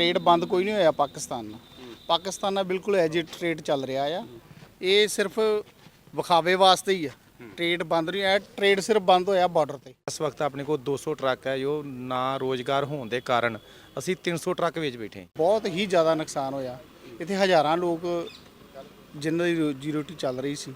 Trade ਬੰਦ ਕੋਈ ਨਹੀਂ ਹੋਇਆ ਪਾਕਿਸਤਾਨ ਨਾਲ। ਪਾਕਿਸਤਾਨ ਨਾਲ ਬਿਲਕੁਲ ਐਜ ਟ੍ਰੇਡ ਚੱਲ ਰਿਹਾ ਆ। ਇਹ ਸਿਰਫ ਵਿਖਾਵੇ ਵਾਸਤੇ ਹੀ ਆ। ਟ੍ਰੇਡ ਬੰਦ ਨਹੀਂ ਹੋਇਆ ਟ੍ਰੇਡ ਸਿਰਫ ਬੰਦ ਹੋਇਆ ਬਾਰਡਰ ਤੇ। ਇਸ ਵਕਤ ਆਪਣੇ ਕੋਲ 200 ਟਰੱਕ ਹੈ ਜੋ ਨਾ ਰੋਜ਼ਗਾਰ ਹੋਣ ਦੇ ਕਾਰਨ ਅਸੀਂ 300 ਟਰੱਕ ਵੇਚ ਬੈਠੇ ਬਹੁਤ ਹੀ ਜ਼ਿਆਦਾ ਨੁਕਸਾਨ ਹੋਇਆ। ਇੱਥੇ ਹਜ਼ਾਰਾਂ ਲੋਕ ਜਿਨ੍ਹਾਂ ਦੀ ਰੋਜੀ ਰੋਟੀ ਚੱਲ ਰਹੀ ਸੀ।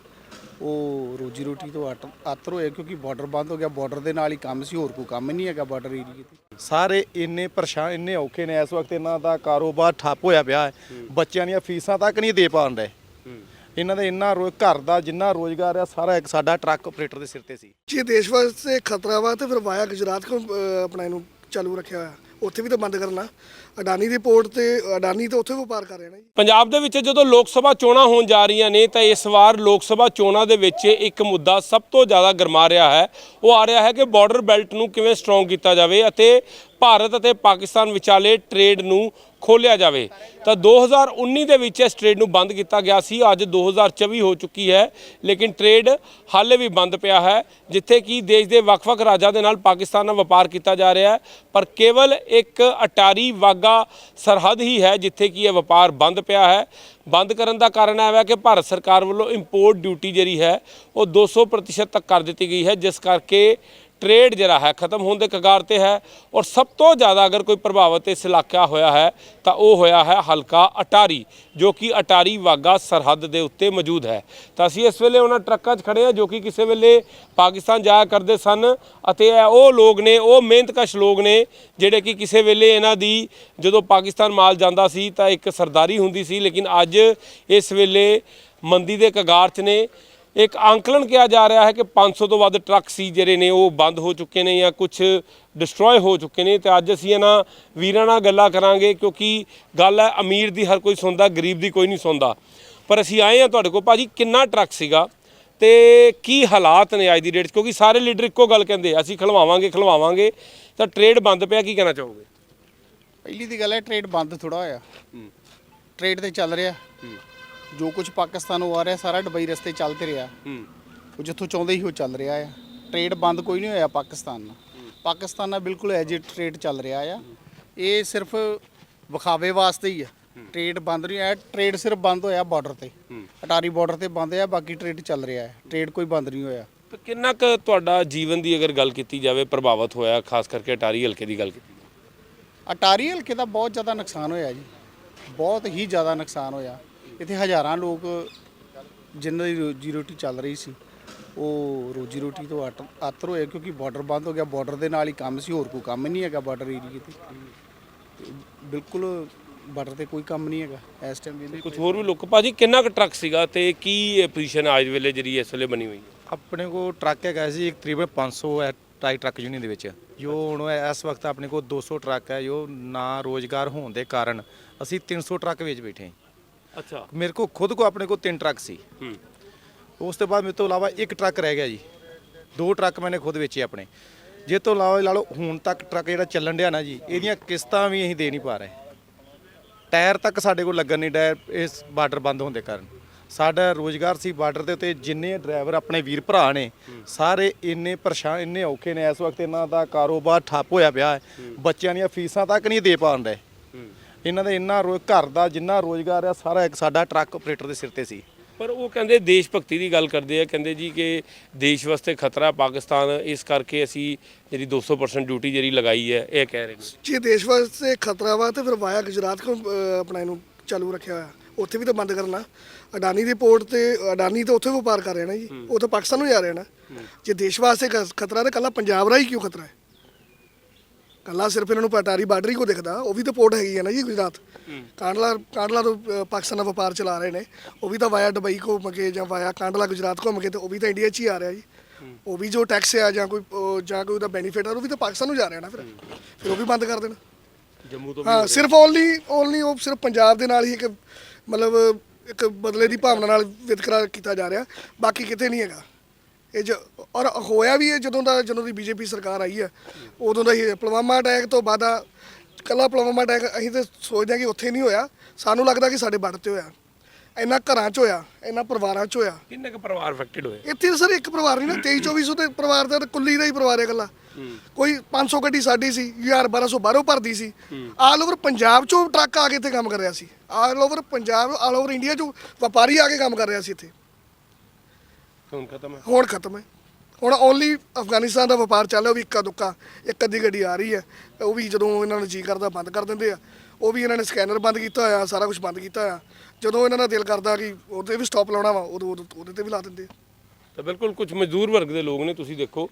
ਉਹ ਰੋਜੀ ਰੋਟੀ ਤੋਂ ਆਤਰ ਹੋਏ ਕਿਉਂਕਿ ਬਾਰਡਰ ਬੰਦ ਹੋ ਗਿਆ ਬਾਰਡਰ ਦੇ ਨਾਲ ਹੀ ਕੰਮ ਸੀ ਹੋਰ ਕੋਈ ਕੰਮ ਹੀ ਨਹੀਂ ਹੈਗਾ ਬਾਰਡਰ ਏਰੀਏ ਤੇ। ਸਾਰੇ ਇੰਨੇ ਪਰੇਸ਼ਾਨ ਇੰਨੇ ਔਖੇ ਨੇ ਇਸ ਵਕਤ ਇਹਨਾਂ ਦਾ ਕਾਰੋਬਾਰ ਠੱਪ ਹੋਇਆ ਪਿਆ ਹੈ। ਬੱਚਿਆਂ ਦੀਆਂ ਫੀਸਾਂ ਤੱਕ ਨਹੀਂ ਦੇ ਪਾਉਣ ਰਹੇ ਇਹਨਾਂ ਦੇ ਇੰਨਾ ਰੋ ਘਰ ਦਾ ਜਿੰਨਾ ਰੋਜ਼ਗਾਰ ਆ ਸਾਰਾ ਇੱਕ ਸਾਡਾ ਟਰੱਕ ਆਪਰੇਟਰ ਦੇ ਸਿਰ ਤੇ ਸੀ। ਜੇ ਦੇਸ਼ ਵਾਸਤੇ ਖਤਰਾ ਵਾ ਤੇ ਫਿਰ ਵਾਇਆ ਗੁਜਰਾਤ ਕੋ ਆਪਣਾ ਇਹਨੂੰ ਚਾਲੂ ਰੱਖਿਆ ਹੋਇਆ। ਉੱਥੇ ਵੀ ਤਾਂ ਬੰਦ ਕਰਨਾ। ਅਡਾਨੀ ਦੀ ਪੋਰਟ ਤੇ, ਅਡਾਨੀ ਤਾਂ ਉੱਥੇ ਵਪਾਰ ਕਰ ਰਿਹਾ ਨਾ। ਜੀ ਪੰਜਾਬ ਦੇ ਵਿੱਚ ਜਦੋਂ ਲੋਕ ਸਭਾ ਚੋਣਾਂ ਹੋਣ ਜਾ ਰਹੀਆਂ ਨੇ, ਤਾਂ ਇਸ ਵਾਰ ਲੋਕ ਸਭਾ ਚੋਣਾਂ ਦੇ ਵਿੱਚ ਇੱਕ ਮੁੱਦਾ ਸਭ ਤੋਂ ਜ਼ਿਆਦਾ ਗਰਮਾ ਰਿਹਾ ਹੈ। ਉਹ ਆ ਰਿਹਾ ਹੈ ਕਿ ਬਾਰਡਰ ਬੈਲਟ ਨੂੰ ਕਿਵੇਂ ਸਟਰੋਂਗ ਕੀਤਾ ਜਾਵੇ ਅਤੇ ਭਾਰਤ ਅਤੇ ਪਾਕਿਸਤਾਨ ਵਿਚਾਲੇ ਟ੍ਰੇਡ ਨੂੰ ਖੋਲਿਆ ਜਾਵੇ। ਤਾਂ 2019 ਦੇ ਵਿੱਚ ਇਸ ਟ੍ਰੇਡ ਨੂੰ ਬੰਦ ਕੀਤਾ ਗਿਆ ਸੀ। ਅੱਜ 2024 ਹੋ ਚੁੱਕੀ ਹੈ, ਲੇਕਿਨ ਟ੍ਰੇਡ ਹਾਲੇ ਵੀ ਬੰਦ ਪਿਆ ਹੈ, ਜਿੱਥੇ ਕਿ ਦੇਸ਼ ਦੇ ਵੱਖ-ਵੱਖ ਰਾਜਾਂ ਦੇ ਨਾਲ ਪਾਕਿਸਤਾਨ ਨਾਲ ਵਪਾਰ ਕੀਤਾ ਜਾ ਰਿਹਾ ਹੈ। ਪਰ ਕੇਵਲ ਇੱਕ ਅਟਾਰੀ ਵਾਗਾ ਸਰਹੱਦ ਹੀ ਹੈ, ਜਿੱਥੇ ਕਿ ਇਹ ਵਪਾਰ ਬੰਦ ਪਿਆ ਹੈ। ਬੰਦ ਕਰਨ ਦਾ ਕਾਰਨ ਇਹ ਹੈ ਕਿ ਭਾਰਤ ਸਰਕਾਰ ਵੱਲੋਂ ਇੰਪੋਰਟ ਡਿਊਟੀ ਜਿਹੜੀ ਹੈ, ਉਹ 200% ਤੱਕ ਕਰ ਦਿੱਤੀ ਗਈ ਹੈ, ਜਿਸ ਕਰਕੇ ਟ੍ਰੇਡ ਜਿਹੜਾ ਹੈ, ਖਤਮ ਹੋਣ ਦੇ ਕਗਾਰ ਤੇ ਹੈ ਔਰ ਸਭ ਤੋਂ ਜ਼ਿਆਦਾ ਅਗਰ ਕੋਈ ਪ੍ਰਭਾਵਿਤ ਇਸ ਇਲਾਕਾ ਹੋਇਆ ਹੈ, ਤਾਂ ਉਹ ਹੋਇਆ ਹੈ ਹਲਕਾ ਅਟਾਰੀ, ਜੋ ਕਿ ਅਟਾਰੀ ਵਾਗਾ ਸਰਹੱਦ ਦੇ ਉੱਤੇ ਮੌਜੂਦ ਹੈ। ਤਾਂ ਅਸੀਂ ਇਸ ਵੇਲੇ ਉਹਨਾਂ ਟਰੱਕਾਂ 'ਚ ਖੜੇ ਹਾਂ, ਜੋ ਕਿ ਕਿਸੇ ਵੇਲੇ ਪਾਕਿਸਤਾਨ ਜਾਇਆ ਕਰਦੇ ਸਨ ਅਤੇ ਇਹ ਉਹ ਲੋਕ ਨੇ, ਉਹ ਮਿਹਨਤਕਸ਼ ਲੋਕ ਨੇ, ਜਿਹੜੇ ਕਿ ਕਿਸੇ ਵੇਲੇ ਇਹਨਾਂ ਦੀ ਜਦੋਂ ਪਾਕਿਸਤਾਨ ਮਾਲ ਜਾਂਦਾ ਸੀ, ਤਾਂ ਇੱਕ ਸਰਦਾਰੀ ਹੁੰਦੀ ਸੀ, ਲੇਕਿਨ ਅੱਜ ਇਸ ਵੇਲੇ ਮੰਦੀ ਦੇ ਕਗਾਰ 'ਚ ਨੇ। ਇੱਕ ਅੰਕਲਨ ਕਿਹਾ ਜਾ ਰਿਹਾ ਹੈ ਕਿ 500 ਤੋਂ ਵੱਧ ਟਰੱਕ ਸੀ ਜਿਹੜੇ ਨੇ ਉਹ ਬੰਦ ਹੋ ਚੁੱਕੇ ਨੇ ਜਾਂ ਕੁਝ ਡਿਸਟਰੋਏ ਹੋ ਚੁੱਕੇ ਨੇ ਤੇ ਅੱਜ ਅਸੀਂ ਇਹਨਾਂ ਵੀਰਾਂ ਨਾਲ ਗੱਲਾਂ ਕਰਾਂਗੇ ਕਿਉਂਕਿ ਗੱਲ ਹੈ ਅਮੀਰ ਦੀ ਹਰ ਕੋਈ ਸੁਣਦਾ ਗਰੀਬ ਦੀ ਕੋਈ ਨਹੀਂ ਸੁਣਦਾ। ਪਰ ਅਸੀਂ ਆਏ ਹਾਂ ਤੁਹਾਡੇ ਕੋਲ ਭਾਜੀ ਕਿੰਨਾ ਟਰੱਕ ਸੀਗਾ ਤੇ ਕੀ ਹਾਲਾਤ ਨੇ ਅੱਜ ਦੀ ਡੇਟ ਕਿਉਂਕਿ ਸਾਰੇ ਲੀਡਰ ਇੱਕੋ ਗੱਲ ਕਹਿੰਦੇ ਅਸੀਂ ਖਲਵਾਵਾਂਗੇ ਖਲਵਾਵਾਂਗੇ। ਤਾਂ ਟ੍ਰੇਡ ਬੰਦ ਪਿਆ ਕੀ ਕਹਿਣਾ ਚਾਹੋਗੇ? ਪਹਿਲੀ ਦੀ ਗੱਲ ਹੈ ਟ੍ਰੇਡ ਬੰਦ ਥੋੜਾ ਹੋਇਆ। ਟ੍ਰੇਡ ਤੇ ਚੱਲ ਰਿਹਾ। ਜੋ ਕੁਝ ਪਾਕਿਸਤਾਨ ਆ ਰਿਹਾ ਸਾਰਾ ਦੁਬਈ ਰਸਤੇ ਚੱਲ ਤੇ ਰਿਹਾ ਉਹ ਜਿੱਥੋਂ ਚਾਹੁੰਦੇ ਹੀ ਉਹ ਚੱਲ ਰਿਹਾ ਆ। ਟ੍ਰੇਡ ਬੰਦ ਕੋਈ ਨਹੀਂ ਹੋਇਆ ਪਾਕਿਸਤਾਨ ਨਾਲ। ਪਾਕਿਸਤਾਨ ਨਾਲ ਬਿਲਕੁਲ ਐਜ ਟ੍ਰੇਡ ਚੱਲ ਰਿਹਾ ਆ। ਇਹ ਸਿਰਫ ਵਿਖਾਵੇ ਵਾਸਤੇ ਹੀ ਆ। ਟ੍ਰੇਡ ਬੰਦ ਨਹੀਂ ਹੋਇਆ। ਟ੍ਰੇਡ ਸਿਰਫ ਬੰਦ ਹੋਇਆ ਬਾਰਡਰ ਤੇ। ਅਟਾਰੀ ਬਾਰਡਰ ਤੇ ਬੰਦ ਆ ਬਾਕੀ ਟ੍ਰੇਡ ਚੱਲ ਰਿਹਾ ਹੈ ਟ੍ਰੇਡ ਕੋਈ ਬੰਦ ਨਹੀਂ ਹੋਇਆ। ਕਿੰਨਾ ਕੁ ਤੁਹਾਡਾ ਜੀਵਨ ਦੀ ਅਗਰ ਗੱਲ ਕੀਤੀ ਜਾਵੇ ਪ੍ਰਭਾਵਿਤ ਹੋਇਆ ਖਾਸ ਕਰਕੇ ਅਟਾਰੀ ਹਲਕੇ ਦੀ ਗੱਲ ਕੀਤੀ? ਅਟਾਰੀ ਹਲਕੇ ਦਾ ਬਹੁਤ ਜ਼ਿਆਦਾ ਨੁਕਸਾਨ ਹੋਇਆ ਜੀ। ਬਹੁਤ ਹੀ ਜ਼ਿਆਦਾ ਨੁਕਸਾਨ ਹੋਇਆ। ਇੱਥੇ ਹਜ਼ਾਰਾਂ ਲੋਕ ਜਿਨ੍ਹਾਂ ਦੀ ਰੋਜੀ ਰੋਟੀ ਚੱਲ ਰਹੀ ਸੀ ਉਹ ਰੋਜੀ ਰੋਟੀ ਤੋਂ ਆਤਰ ਹੋਏ ਕਿਉਂਕਿ ਬਾਰਡਰ ਬੰਦ ਹੋ ਗਿਆ ਬਾਰਡਰ ਦੇ ਨਾਲ ਹੀ ਕੰਮ ਸੀ ਹੋਰ ਕੋਈ ਕੰਮ ਨਹੀਂ ਹੈਗਾ ਬਾਰਡਰ ਏਰੀਏ ਤੇ। ਤੇ ਬਿਲਕੁਲ ਬਾਰਡਰ ਤੇ ਕੋਈ ਕੰਮ ਨਹੀਂ ਹੈਗਾ ਇਸ ਟਾਈਮ ਵੀ ਕੁਝ ਹੋਰ ਵੀ ਲੋਕ ਭਾਜੀ ਕਿੰਨਾ ਕੁ ਟਰੱਕ ਸੀਗਾ ਤੇ ਕੀ ਪੋਜੀਸ਼ਨ ਅੱਜ ਵੇਲੇ ਜਿਹੜੀ ਇਸ ਵੇਲੇ ਬਣੀ ਹੋਈ ਹੈ? ਆਪਣੇ ਕੋਲ ਟਰੱਕ ਹੈਗਾ ਸੀ ਇੱਕ ਤਕਰੀਬਨ 500 ਹੈ ਟਾਈ ਟਰੱਕ ਯੂਨੀਅਨ ਦੇ ਵਿੱਚ। ਜੋ ਹੁਣ ਇਸ ਵਕਤ ਆਪਣੇ ਕੋਲ 200 ਟਰੱਕ ਹੈ ਜੋ ਨਾ ਰੋਜ਼ਗਾਰ ਹੋਣ ਦੇ ਕਾਰਨ ਅਸੀਂ 300 ਟਰੱਕ ਵੇਚ ਬੈਠੇ ਹਾਂ। ਅੱਛਾ। ਮੇਰੇ ਕੋਲ ਖੁਦ ਕੋ ਆਪਣੇ ਕੋਲ ਤਿੰਨ ਟਰੱਕ ਸੀ। ਹੂੰ। ਉਸ ਤੋਂ ਬਾਅਦ ਮੇਰੇ ਤੋਂ ਇਲਾਵਾ ਇੱਕ ਟਰੱਕ ਰਹਿ ਗਿਆ ਜੀ। ਦੋ ਟਰੱਕ ਮੈਨੇ ਖੁਦ ਵੇਚੇ ਆਪਣੇ। ਜੇ ਤੋਂ ਇਲਾਵਾ ਲਾ ਲਓ ਹੁਣ ਤੱਕ ਟਰੱਕ ਜਿਹੜਾ ਚੱਲਣ ਡਿਆ ਨਾ ਜੀ ਇਹਦੀਆਂ ਕਿਸ਼ਤਾਂ ਵੀ ਅਸੀਂ ਦੇ ਨਹੀਂ ਪਾ ਰਹੇ। ਟਾਇਰ ਤੱਕ ਸਾਡੇ ਕੋਲ ਲੱਗਣ ਨਹੀਂ ਡਿਆ ਇਸ ਬਾਰਡਰ ਬੰਦ ਹੋਣ ਦੇ ਕਾਰਨ। ਸਾਡਾ ਰੋਜ਼ਗਾਰ ਸੀ ਬਾਰਡਰ ਦੇ ਉੱਤੇ ਜਿੰਨੇ ਡਰਾਈਵਰ ਆਪਣੇ ਵੀਰ ਭਰਾ ਨੇ ਸਾਰੇ ਇੰਨੇ ਪਰੇਸ਼ਾਨ ਇੰਨੇ ਔਖੇ ਨੇ। ਇਸ ਵਕਤ ਇਹਨਾਂ ਦਾ ਕਾਰੋਬਾਰ ਠੱਪ ਹੋਇਆ ਪਿਆ ਹੈ। ਬੱਚਿਆਂ ਦੀਆਂ ਫੀਸਾਂ ਤੱਕ ਨਹੀਂ ਦੇ ਰਹੇ ਇਹਨਾਂ ਦੇ ਇੰਨਾ ਰੋ- ਘਰ ਦਾ ਜਿੰਨਾ ਰੋਜ਼ਗਾਰ ਆ ਸਾਰਾ ਇੱਕ ਸਾਡਾ ਟਰੱਕ ਆਪਰੇਟਰ ਦੇ ਸਿਰ ਤੇ ਸੀ। ਪਰ ਉਹ ਕਹਿੰਦੇ ਦੇਸ਼ ਭਗਤੀ ਦੀ ਗੱਲ ਕਰਦੇ ਆ ਕਹਿੰਦੇ ਜੀ ਕਿ ਦੇਸ਼ ਵਾਸਤੇ ਖਤਰਾ ਪਾਕਿਸਤਾਨ ਇਸ ਕਰਕੇ ਅਸੀਂ ਜਿਹੜੀ 200% ਡਿਊਟੀ ਜਿਹੜੀ ਲਗਾਈ ਹੈ ਇਹ ਕਹਿ ਰਹੇ ਨੇ। ਜੇ ਦੇਸ਼ ਵਾਸਤੇ ਖਤਰਾ ਵਾ ਤੇ ਫਿਰ ਵਾਇਆ ਗੁਜਰਾਤ ਕੋ ਆਪਣਾ ਇਹਨੂੰ ਚਾਲੂ ਰੱਖਿਆ ਹੋਇਆ। ਉੱਥੇ ਵੀ ਤਾਂ ਬੰਦ ਕਰਨਾ। ਅਡਾਨੀ ਦੀ ਪੋਰਟ ਤੇ ਅਡਾਨੀ ਤਾਂ ਉੱਥੇ ਵਪਾਰ ਕਰ ਰਿਹਾ ਨਾ ਜੀ। ਉਹ ਤਾਂ ਪਾਕਿਸਤਾਨ ਨੂੰ ਜਾ ਰਿਹਾ ਨਾ। ਜੇ ਦੇਸ਼ ਵਾਸਤੇ ਖ- ਖਤਰਾ ਤਾਂ ਕੱਲਾ ਪੰਜਾਬ ਰਾਹੀਂ ਕਿਉਂ ਖਤਰਾ ਹੈ? ਕੱਲਾ ਸਿਰਫ ਇਹਨਾਂ ਨੂੰ ਪਟਾਰੀ ਬਾਰਡਰ ਹੀ ਕੋ ਦਿਖਦਾ ਉਹ ਵੀ ਤਾਂ ਪੋਰਟ ਹੈਗੀ ਹੈ ਨਾ ਜੀ ਗੁਜਰਾਤ। ਕਾਂਡਲਾ ਕਾਂਡਲਾ ਤੋਂ ਅ, ਪਾਕਿਸਤਾਨ ਨਾਲ ਵਪਾਰ ਚਲਾ ਰਹੇ ਨੇ। ਉਹ ਵੀ ਤਾਂ ਵਾਇਆ ਦੁਬਈ ਘੁੰਮ ਕੇ ਜਾਂ ਵਾਇਆ ਕਾਂਡਲਾ ਗੁਜਰਾਤ ਘੁੰਮ ਕੇ ਤੇ ਉਹ ਵੀ ਤਾਂ ਇੰਡੀਆ 'ਚ ਹੀ ਆ ਰਿਹਾ ਜੀ। ਉਹ ਵੀ ਜੋ ਟੈਕਸ ਆ ਜਾਂ ਕੋਈ ਜਾਂ ਕੋਈ ਉਹਦਾ ਬੈਨੀਫਿਟ ਆ ਉਹ ਵੀ ਤਾਂ ਪਾਕਿਸਤਾਨ ਨੂੰ ਜਾ ਰਿਹਾ ਨਾ ਫਿਰ। ਫਿਰ ਉਹ ਵੀ ਬੰਦ ਕਰ ਦੇਣ। ਜੰਮੂ ਤੋਂ ਹਾਂ ਸਿਰਫ ਓਨਲੀ ਓਨਲੀ ਉਹ ਸਿਰਫ ਪੰਜਾਬ ਦੇ ਨਾਲ ਹੀ ਇੱਕ ਮਤਲਬ ਇੱਕ ਬਦਲੇ ਦੀ ਭਾਵਨਾ ਨਾਲ ਵਿਤਕਰਾ ਕੀਤਾ ਜਾ ਰਿਹਾ। ਬਾਕੀ ਕਿਤੇ ਨਹੀਂ ਹੈਗਾ। ਇਹ ਜੋ ਔਰ ਹੋਇਆ ਵੀ ਹੈ ਜਦੋਂ ਦਾ ਜਦੋਂ ਦੀ ਬੀਜੇਪੀ ਸਰਕਾਰ ਆਈ ਹੈ ਉਦੋਂ ਦਾ ਹੀ। ਪੁਲਵਾਮਾ ਅਟੈਕ ਤੋਂ ਬਾਅਦ ਆ ਕੱਲਾ ਪੁਲਵਾਮਾ ਅਟੈਕ ਅਸੀਂ ਤਾਂ ਸੋਚਦੇ ਹਾਂ ਕਿ ਉੱਥੇ ਨਹੀਂ ਹੋਇਆ। ਸਾਨੂੰ ਲੱਗਦਾ ਕਿ ਸਾਡੇ ਬਾਰਡਰ ਤੇ ਹੋਇਆ। ਇੰਨਾ ਘਰਾਂ 'ਚ ਹੋਇਆ ਇੰਨਾ ਪਰਿਵਾਰਾਂ 'ਚ ਹੋਇਆ। ਕਿੰਨੇ ਕੁ ਪਰਿਵਾਰ ਅਫੈਕਟਡ ਹੋਏ? ਇੱਥੇ ਸਰ ਇੱਕ ਪਰਿਵਾਰ ਨਹੀਂ ਨਾ 23 2400 ਤੇ ਪਰਿਵਾਰ ਦਾ ਕੁੱਲੀ ਦਾ ਹੀ ਪਰਿਵਾਰ ਹੈ ਇਕੱਲਾ। ਕੋਈ 500 ਗੱਡੀ ਸਾਡੀ ਸੀ 1000 1200 ਬਾਹਰੋਂ ਭਰਦੀ ਸੀ। ਆਲ ਓਵਰ ਪੰਜਾਬ ਚੋਂ ਟਰੱਕ ਆ ਕੇ ਇੱਥੇ ਕੰਮ ਕਰ ਰਿਹਾ ਸੀ। All over Punjab all over India ਚੋਂ ਵਪਾਰੀ ਆ ਕੇ ਕੰਮ ਕਰ ਰਿਹਾ ਸੀ ਇੱਥੇ। ਹੁਣ ਖਤਮ ਹੈ। ਹੁਣ ਖਤਮ ਹੈ। ਹੁਣ ਓਨਲੀ ਅਫਗਾਨਿਸਤਾਨ ਦਾ ਵਪਾਰ ਚੱਲ ਰਿਹਾ ਉਹ ਵੀ ਇੱਕਾ ਦੁੱਕਾ ਇੱਕ ਅੱਧੀ ਗੱਡੀ ਆ ਰਹੀ ਹੈ। ਉਹ ਵੀ ਜਦੋਂ ਇਹਨਾਂ ਨੂੰ ਜੀ ਕਰਦਾ ਬੰਦ ਕਰ ਦਿੰਦੇ ਆ। ਉਹ ਵੀ ਇਹਨਾਂ ਨੇ ਸਕੈਨਰ ਬੰਦ ਕੀਤਾ ਹੋਇਆ ਸਾਰਾ ਕੁਝ ਬੰਦ ਕੀਤਾ ਹੋਇਆ। ਜਦੋਂ ਇਹਨਾਂ ਦਾ ਦਿਲ ਕਰਦਾ ਕਿ ਉਹਦੇ ਵੀ ਸਟਾਪ ਲਾਉਣਾ ਵਾ ਉਦੋਂ ਉਦੋਂ- ਉਹਦੇ ਤੇ ਵੀ ਲਾ ਦਿੰਦੇ ਆ। ਤਾਂ ਬਿਲਕੁਲ ਕੁਝ ਮਜ਼ਦੂਰ ਵਰਗ ਦੇ ਲੋਕ ਨੇ ਤੁਸੀਂ ਦੇਖੋ।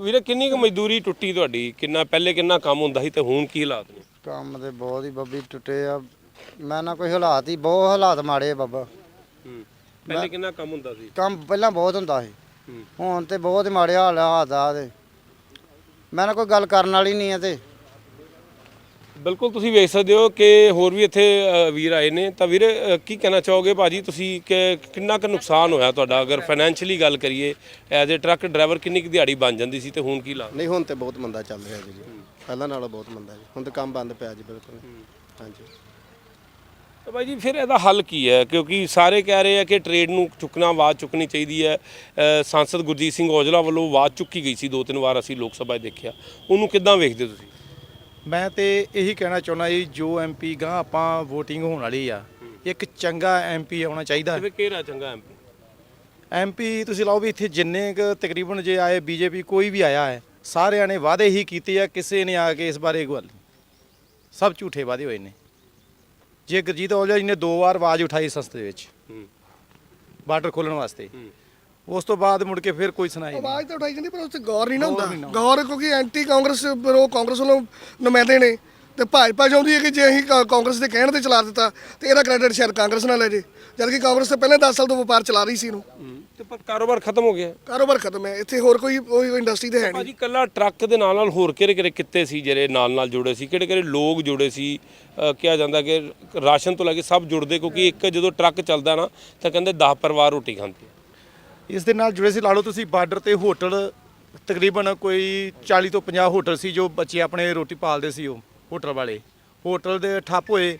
ਵੀਰੇ ਕਿੰਨੀ ਕੁ ਮਜ਼ਦੂਰੀ ਟੁੱਟੀ ਤੁਹਾਡੀ? ਕਿੰਨਾ ਪਹਿਲੇ ਕਿੰਨਾ ਕੰਮ ਹੁੰਦਾ ਸੀ ਤੇ ਹੁਣ ਕੀ ਹਾਲਾਤ ਨੇ? ਕੰਮ ਤੇ ਬਹੁਤ ਹੀ ਬੱਬੀ ਟੁੱਟੇ ਆ। ਮੈਂ ਨਾ ਕੋਈ ਹਾਲਾਤ ਹੀ ਬਹੁਤ ਹਾਲਾਤ ਮਾੜੇ ਆ ਬਾਬਾ। ਹੂੰ। ਪਹਿਲੇ ਕਿੰਨਾ ਕੰਮ ਹੁੰਦਾ ਸੀ? ਕੰਮ ਪਹਿਲਾਂ ਬਹੁਤ ਹੁੰਦਾ ਸੀ। ਹੂੰ। ਹੁਣ ਤੇ ਬਹੁਤ ਹੀ ਮਾੜੇ ਹਾਲ ਹਾਲਾਤ ਆ ਤੇ ਮੈਂ ਨਾ ਕੋਈ ਗੱਲ ਕਰਨ ਵਾਲੀ ਨਹੀਂ ਆ ਤੇ। ਬਿਲਕੁਲ ਤੁਸੀਂ ਵੇਖ ਸਕਦੇ ਹੋ ਕਿ ਹੋਰ ਵੀ ਇੱਥੇ ਅ, ਵੀਰ ਆਏ ਨੇ। ਤਾਂ ਵੀਰ ਅ, ਕੀ ਕਹਿਣਾ ਚਾਹੋਗੇ ਭਾਜੀ? ਤੁਸੀਂ ਕਿ ਕਿੰਨਾ ਕੁ ਨੁਕਸਾਨ ਹੋਇਆ ਤੁਹਾਡਾ? ਅਗਰ ਫਾਈਨੈਂਸ਼ੀਅਲੀ ਗੱਲ ਕਰੀਏ ਐਜ਼ ਅ ਟਰੱਕ ਡਰਾਈਵਰ ਕਿੰਨੀ ਕੁ ਦਿਹਾੜੀ ਬਣ ਜਾਂਦੀ ਸੀ ਤੇ ਹੁਣ ਕੀ ਲਾ ਨਹੀਂ ਹੁਣ ਤੇ ਬਹੁਤ ਮੰਦਾ ਚੱਲ ਰਿਹਾ ਜੀ। ਪਹਿਲਾਂ ਨਾਲੋਂ ਬਹੁਤ ਮੰਦਾ ਜੀ। ਹੁਣ ਤੇ ਕੰਮ ਬੰਦ ਪਿਆ ਜੀ ਬਿਲਕੁਲ। ਹਾਂਜੀ। ਤਾਂ ਬਾਈ ਜੀ ਫਿਰ ਇਹਦਾ ਹੱਲ ਕੀ ਹੈ? ਕਿਉਂਕਿ ਸਾਰੇ ਕਹਿ ਰਹੇ ਆ ਕਿ ਟ੍ਰੇਡ ਨੂੰ ਚੁੱਕਣਾ ਆਵਾਜ਼ ਚੁੱਕਣੀ ਚਾਹੀਦੀ ਹੈ। ਸਾਂਸਦ ਗੁਰਜੀਤ ਸਿੰਘ ਔਜਲਾ ਵੱਲੋਂ ਆਵਾਜ਼ ਚੁੱਕੀ ਗਈ ਸੀ ਦੋ ਤਿੰਨ ਵਾਰ ਅਸੀਂ ਲੋਕ ਸਭਾ 'ਚ ਦੇਖਿਆ। ਉਹਨੂੰ ਕਿੱਦਾਂ ਵੇਖਦੇ ਹੋ ਤੁਸੀਂ? ਮੈਂ ਤੇ ਇਹੀ ਕਹਿਣਾ ਚਾਹੁੰਦਾ ਜੀ ਜੋ ਐਮਪੀ ਗਾਂ ਆਪਾਂ VOTING ਹੋਣ ਵਾਲੀ ਆ ਇੱਕ ਚੰਗਾ ਐਮਪੀ ਆਉਣਾ ਚਾਹੀਦਾ। ਕਿਵੇਂ ਕਿਹੜਾ ਚੰਗਾ ਐਮਪੀ ਐਮਪੀ ਤੁਸੀਂ ਲਾਓ ਵੀ ਇੱਥੇ ਜਿੰਨੇ ਕੁ ਤਕਰੀਬਨ ਜੇ ਆਏ ਬੀਜੇਪੀ ਕੋਈ ਵੀ ਆਇਆ ਹੈ ਸਾਰਿਆਂ ਨੇ ਵਾਅਦੇ ਹੀ ਕੀਤੇ ਆ ਕਿਸੇ ਨੇ ਆ ਕੇ ਇਸ ਬਾਰੇ ਗੱਲ ਸਭ ਝੂਠੇ ਵਾਅਦੇ ਹੋਏ ਨੇ। ਜੇ ਗੁਰਜੀਤ ਔਜਲਾ ਜੀ ਨੇ ਦੋ ਵਾਰ ਆਵਾਜ਼ ਉਠਾਈ ਸੰਸਦ ਦੇ ਵਿੱਚ ਹੂੰ। ਬਾਰਡਰ ਖੋਲਣ ਵਾਸਤੇ ਹੂੰ। ਉਸ ਤੋਂ ਬਾਅਦ ਮੁੜ ਕੇ ਫਿਰ ਕੋਈ ਸੁਣਾਈ ਨਹੀਂ ਆਵਾਜ਼ ਤਾਂ ਉਠਾਈ ਜਾਂਦੀ ਪਰ ਉਸ ਤੇ ਗੌਰ ਨਹੀਂ ਨਾ ਹੁੰਦਾ। ਗੌਰ ਕਿਉਂਕਿ ਐਂਟੀ ਕਾਂਗਰਸ ਉਹ ਕਾਂਗਰਸ ਵੱਲੋਂ ਨੁਮਾਇੰਦੇ ਨੇ ਤੇ ਭਾਜਪਾ ਚਾਹੁੰਦੀ ਹੈ ਕਿ ਜੇ ਅਸੀਂ ਕਾਂਗਰਸ ਦੇ ਕਹਿਣ ਤੇ ਚਲਾ ਦਿੱਤਾ ਤੇ ਇਹਦਾ ਕ੍ਰੈਡਿਟ ਸ਼ਾਇਦ ਕਾਂਗਰਸ ਨਾਲ ਲੈ ਜੇ। ਜਦ ਕਿ ਕਾਂਗਰਸ ਤਾਂ ਪਹਿਲੇ 10 ਸਾਲ ਤੋਂ ਵਪਾਰ ਚਲਾ ਰਹੀ ਸੀ ਇਹਨੂੰ। ਹੂੰ। ਤੇ ਪਰ ਕਾਰੋਬਾਰ ਖਤਮ ਹੋ ਗਿਆ। ਕਾਰੋਬਾਰ ਖਤਮ ਹੈ। ਇੱਥੇ ਹੋਰ ਕੋਈ ਕੋਈ ਇੰਡਸਟਰੀ ਤੇ ਹੈ ਨਹੀਂ। ਭਾਜੀ ਕੱਲਾ ਟਰੱਕ ਦੇ ਨਾਲ ਨਾਲ ਹੋਰ ਕਿਹੜੇ ਕਿਹੜੇ ਕਿੱਤੇ ਸੀ ਜਿਹੜੇ ਨਾਲ ਨਾਲ ਜੁੜੇ ਸੀ? ਕਿਹੜੇ ਕਿਹੜੇ ਲੋਕ ਜੁੜੇ ਸੀ? ਅਹ ਕਿਹਾ ਜਾਂਦਾ ਕਿ ਰਾਸ਼ਨ ਤੋਂ ਲੈ ਕੇ ਸਭ ਜੁੜਦੇ ਕਿਉਂਕਿ ਇੱਕ ਜਦੋਂ ਟਰੱਕ ਚੱਲਦਾ ਨਾ ਤਾਂ ਕਹਿੰਦੇ 10 ਪਰਿਵਾਰ ਰੋਟੀ ਖਾਂਦੇ ਆ। ਇਸ ਦੇ ਨਾਲ ਜੁੜੇ ਸੀ। ਲਾ ਲਓ ਤੁਸੀਂ ਬਾਰਡਰ ਤੇ ਹੋਟਲ ਤਕਰੀਬਨ ਕੋਈ 40 ਤੋਂ 50 ਹੋਟਲ ਸੀ ਜੋ ਬੱਚੇ ਆਪਣੇ ਰੋਟੀ ਪਾਲਦੇ ਸੀ ਉਹ ਹੋਟਲ ਵਾਲੇ। ਹੋਟਲ ਦੇ ਠੱਪ ਹੋਏ।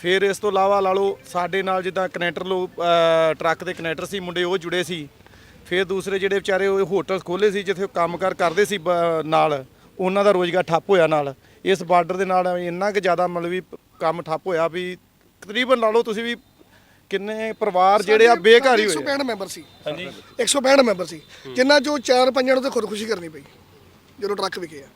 ਫਿਰ ਇਸ ਤੋਂ ਇਲਾਵਾ ਲਾ ਲਓ ਸਾਡੇ ਨਾਲ ਜਿੱਦਾਂ ਕਨੈਕਟਰ ਅਹ ਟਰੱਕ ਦੇ ਕਨੈਕਟਰ ਸੀ ਮੁੰਡੇ ਉਹ ਜੁੜੇ ਸੀ। ਫਿਰ ਦੂਸਰੇ ਜਿਹੜੇ ਵਿਚਾਰੇ ਉਹ ਹੋਟਲ ਖੋਲੇ ਸੀ ਜਿੱਥੇ ਉਹ ਕੰਮਕਾਰ ਕਰਦੇ ਸੀ ਬ- ਨਾਲ। ਉਹਨਾਂ ਦਾ ਰੋਜ਼ਗਾਰ ਠੱਪ ਹੋਇਆ ਨਾਲ। ਇਸ ਬਾਰਡਰ ਦੇ ਨਾਲ ਇੰਨਾ ਕੁ ਜ਼ਿਆਦਾ ਮਤਲਬ ਵੀ ਕੰਮ ਠੱਪ ਹੋਇਆ ਵੀ ਤਕਰੀਬਨ ਲਾ ਲਓ ਤੁਸੀਂ ਵੀ ਕਿੰਨੇ ਪਰਿਵਾਰ ਜਿਹੜੇ ਆ ਬੇਘਰ ਹੀ ਹੋਏ ਆ। 165 ਮੈਂਬਰ ਸੀ। ਹਾਂਜੀ। 165 ਮੈਂਬਰ ਸੀ। ਜਿਨ੍ਹਾਂ ਚੋਂ ਚਾਰ ਪੰਜਾਂ ਨੂੰ ਤੇ ਖੁਦਕੁਸ਼ੀ ਕਰਨੀ ਪਈ ਜਦੋਂ ਟਰੱਕ ਵਿਕੇ ਆ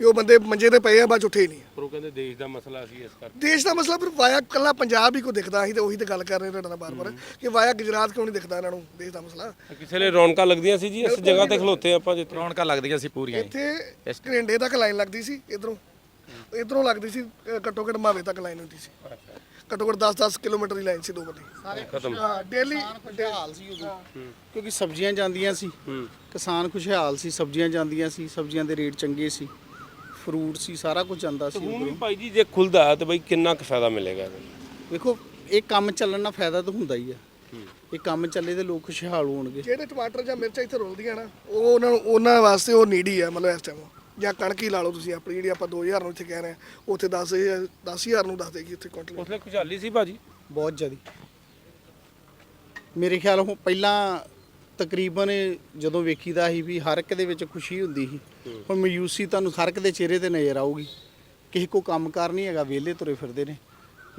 ਵੀ ਉਹ ਬੰਦੇ ਮੰਜੇ ਤੇ ਪਏ ਆ ਬਾਅਦ 'ਚ ਉੱਠੇ ਹੀ ਨਹੀਂ। ਪਰ ਉਹ ਕਹਿੰਦੇ ਦੇਸ਼ ਦਾ ਮਸਲਾ ਸੀ ਇਸ ਕਰਕੇ। ਦੇਸ਼ ਦਾ ਮਸਲਾ ਫਿਰ ਵਾਇਆ ਕੱਲਾ ਪੰਜਾਬ ਹੀ ਕੋ ਦਿਖਦਾ ਅਸੀਂ ਤੇ ਉਹੀ ਤੇ ਗੱਲ ਕਰ ਰਹੇ ਤੁਹਾਡੇ ਨਾਲ ਬਾਰ-ਬਾਰ ਕਿ ਵਾਇਆ ਗੁਜਰਾਤ ਕਿਉਂ ਨਹੀਂ ਦਿਖਦਾ ਇਹਨਾਂ ਨੂੰ ਦੇਸ਼ ਦਾ ਮਸਲਾ? ਕਿਸੇ ਲਈ ਰੌਣਕਾਂ ਲੱਗਦੀਆਂ ਸੀ ਜੀ ਇਸ ਜਗ੍ਹਾ ਤੇ ਖਲੋਤੇ ਆਪਾਂ ਜਿੱਥੇ। ਰੌਣਕਾਂ ਲੱਗਦੀਆਂ ਸੀ ਪੂਰੀਆਂ ਹੀ। ਇੱਥੇ ਘਰਿੰਡੇ ਤੱਕ ਲਾਈਨ ਲੱਗਦੀ ਸੀ ਇਧਰੋਂ। ਇਧਰੋਂ ਲੱਗਦੀ ਸੀ ਅ, ਘੱਟੋ ਘੱਟ ਮਾਵੇ ਤੱਕ ਲਾਈਨ ਹੁੰਦੀ ਸੀ। ਘੱਟੋ ਘੱਟ 10-10 ਕਿਲੋਮੀਟਰ ਦੀ ਲਾਈਨ ਸੀ ਦੋ ਬੰਦੇ। ਖਤਮ। ਡੇਲੀ ਖੁਸ਼ਹਾਲ ਸੀ ਉਦੋਂ ਕਿਉਂਕਿ ਸਬਜ਼ੀਆਂ ਜਾਂਦੀਆਂ ਸੀ। ਕਿਸਾਨ ਖੁਸ਼ਹਾਲ ਸੀ ਸਬਜ਼ੀਆਂ ਜਾਂਦੀਆਂ ਸੀ ਸਬਜ਼ੀਆਂ ਦੇ ਰੇਟ ਚੰਗੇ ਸੀ। ਫਰੂਟ ਸੀ ਸਾਰਾ ਕੁਝ ਜਾਂਦਾ ਸੀ ਹੁਣ ਵੀ ਭਾਈ ਜੀ ਜੇ ਖੁੱਲਦਾ ਹੈ ਤੇ ਬਈ ਕਿੰਨਾ ਕੁ ਫਾਇਦਾ ਮਿਲੇਗਾ ਇਹਦਾ? ਵੇਖੋ ਇਹ ਕੰਮ ਚੱਲਣ ਨਾਲ ਫਾਇਦਾ ਤਾਂ ਹੁੰਦਾ ਹੀ ਆ। ਇਹ ਕੰਮ ਚੱਲੇ ਤੇ ਲੋਕ ਖੁਸ਼ਹਾਲ ਹੋਣਗੇ। ਜਿਹੜੇ ਟਮਾਟਰ ਜਾਂ ਮਿਰਚਾਂ ਇੱਥੇ ਰੁਲਦੀਆਂ ਨਾ ਉਹ ਉਹਨਾਂ ਨੂੰ ਉਹਨਾਂ ਵਾਸਤੇ ਉਹ ਨੀਡੀ ਆ ਮਤਲਬ ਇਸ ਟਾਈਮ ਜਾਂ ਕਣਕ ਹੀ ਲਾ ਲਓ ਤੁਸੀਂ ਆਪਣੀ ਜਿਹੜੀ ਆਪਾਂ 2000 ਨੂੰ ਇੱਥੇ ਕਹਿ ਰਹੇ ਆ ਉੱਥੇ 10 10000 ਨੂੰ ਦੱਸ ਦੇਗੀ ਉੱਥੇ ਕੁਇੰਟਲ ਉਸਲੇ ਖੁਸ਼ਹਾਲੀ ਸੀ ਭਾਜੀ? ਬਹੁਤ ਜ਼ਿਆਦੀ। ਮੇਰੇ ਖਿਆਲ ਉਹ ਪਹਿਲਾਂ ਤਕਰੀਬਨ ਜਦੋਂ ਵੇਖੀਦਾ ਸੀ ਵੀ ਹਰ ਇੱਕ ਦੇ ਵਿੱਚ ਖੁਸ਼ੀ ਹੁੰਦੀ ਸੀ। ਹੁਣ ਮਯੂਸੀ ਤੁਹਾਨੂੰ ਹਰ ਇੱਕ ਦੇ ਚਿਹਰੇ ਤੇ ਨਜ਼ਰ ਆਊਗੀ। ਕਿਸੇ ਕੋ ਕੰਮਕਾਰ ਨਹੀਂ ਹੈਗਾ ਵਿਹਲੇ ਤੁਰੇ ਫਿਰਦੇ ਨੇ।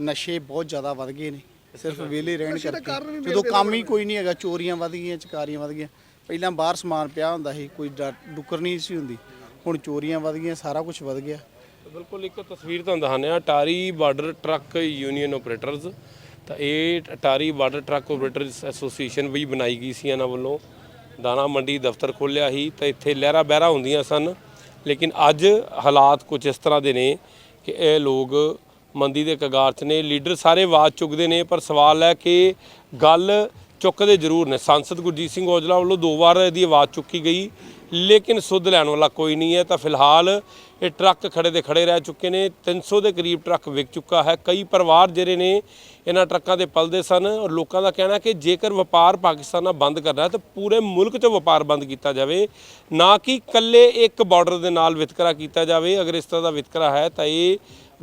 ਨਸ਼ੇ ਬਹੁਤ ਜ਼ਿਆਦਾ ਵੱਧ ਗਏ ਨੇ। ਸਿਰਫ ਵਿਹਲੇ ਰਹਿਣ ਕਰਕੇ। ਜਦੋਂ ਕੰਮ ਹੀ ਕੋਈ ਨਹੀਂ ਹੈਗਾ ਚੋਰੀਆਂ ਵੱਧ ਗਈਆਂ ਚਕਾਰੀਆਂ ਵੱਧ ਗਈਆਂ। ਪਹਿਲਾਂ ਬਾਹਰ ਸਮਾਨ ਪਿਆ ਹੁੰਦਾ ਸੀ ਕੋਈ ਡੁੱਕਰ ਨਹੀਂ ਸੀ ਹੁੰਦੀ। ਹੁਣ ਚੋਰੀਆਂ ਵੱਧ ਗਈਆਂ ਸਾਰਾ ਕੁਝ ਵੱਧ ਗਿਆ। ਬਿਲਕੁਲ ਇੱਕ ਤਸਵੀਰ ਤੁਹਾਨੂੰ ਦਿਖਾਉਂਦੇ ਆ Attari border truck union operators ਤਾਂ ਇਹ Attari border truck operators association ਵੀ ਬਣਾਈ ਗਈ ਸੀ ਇਹਨਾਂ ਵੱਲੋਂ। ਦਾਣਾ ਮੰਡੀ ਦਫ਼ਤਰ ਖੋਲ੍ਹਿਆ ਸੀ ਤਾਂ ਇੱਥੇ ਲਹਿਰਾ ਬਹਿਰਾ ਹੁੰਦੀਆਂ ਸਨ। ਲੇਕਿਨ ਅੱਜ ਹਾਲਾਤ ਕੁਝ ਇਸ ਤਰ੍ਹਾਂ ਦੇ ਨੇ ਕਿ ਇਹ ਲੋਕ ਮੰਦੀ ਦੇ ਕਗਾਰ 'ਚ ਨੇ। ਲੀਡਰ ਸਾਰੇ ਆਵਾਜ਼ ਚੁੱਕਦੇ ਨੇ, ਪਰ ਸਵਾਲ ਹੈ ਕਿ ਗੱਲ ਚੁੱਕਦੇ ਜ਼ਰੂਰ ਨੇ। ਸੰਸਦ ਗੁਰਜੀਤ ਸਿੰਘ ਔਜਲਾ ਵੱਲੋਂ ਦੋ ਵਾਰ ਇਹਦੀ ਆਵਾਜ਼ ਚੁੱਕੀ ਗਈ। ਲੇਕਿਨ ਸੁੱਧ ਲੈਣ ਵਾਲਾ ਕੋਈ ਨਹੀਂ ਹੈ। ਤਾਂ ਫਿਲਹਾਲ ਇਹ ਟਰੱਕ ਖੜੇ ਦੇ ਖੜੇ ਰਹਿ ਚੁੱਕੇ ਨੇ। 300 ਦੇ ਕਰੀਬ ਟਰੱਕ ਵਿਕ ਚੁੱਕਾ ਹੈ। ਕਈ ਪਰਿਵਾਰ ਜਿਹੜੇ ਨੇ, ਇਹਨਾਂ ਟਰੱਕਾਂ ਦੇ ਪਲਦੇ ਸਨ ਔਰ ਲੋਕਾਂ ਦਾ ਕਹਿਣਾ ਕਿ ਜੇਕਰ ਵਪਾਰ ਪਾਕਿਸਤਾਨ ਨਾਲ ਬੰਦ ਕਰਨਾ ਹੈ ਤਾਂ ਪੂਰੇ ਮੁਲਕ 'ਚ ਵਪਾਰ ਬੰਦ ਕੀਤਾ ਜਾਵੇ। ਨਾ ਕਿ ਇਕੱਲੇ ਇੱਕ ਬਾਰਡਰ ਦੇ ਨਾਲ ਵਿਤਕਰਾ ਕੀਤਾ ਜਾਵੇ। ਅਗਰ ਇਸ ਤਰ੍ਹਾਂ ਦਾ ਵਿਤਕਰਾ ਹੈ ਤਾਂ ਇਹ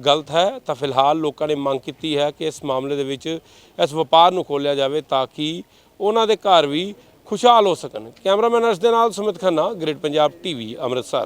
ਗਲਤ ਹੈ। ਤਾਂ ਫਿਲਹਾਲ ਲੋਕਾਂ ਨੇ ਮੰਗ ਕੀਤੀ ਹੈ ਕਿ ਇਸ ਮਾਮਲੇ ਦੇ ਵਿੱਚ ਇਸ ਵਪਾਰ ਨੂੰ ਖੋਲ੍ਹਿਆ ਜਾਵੇ ਤਾਂ ਕਿ ਉਹਨਾਂ ਦੇ ਘਰ ਵੀ ਖੁਸ਼ਹਾਲ ਹੋ ਸਕਣ। ਕੈਮਰਾਮੈਨ ਅਰਸ਼ ਦੇ ਨਾਲ ਸੁਮਿਤ ਖੰਨਾ ਗ੍ਰੇਟ ਪੰਜਾਬ ਟੀਵੀ ਅੰਮ੍ਰਿਤਸਰ।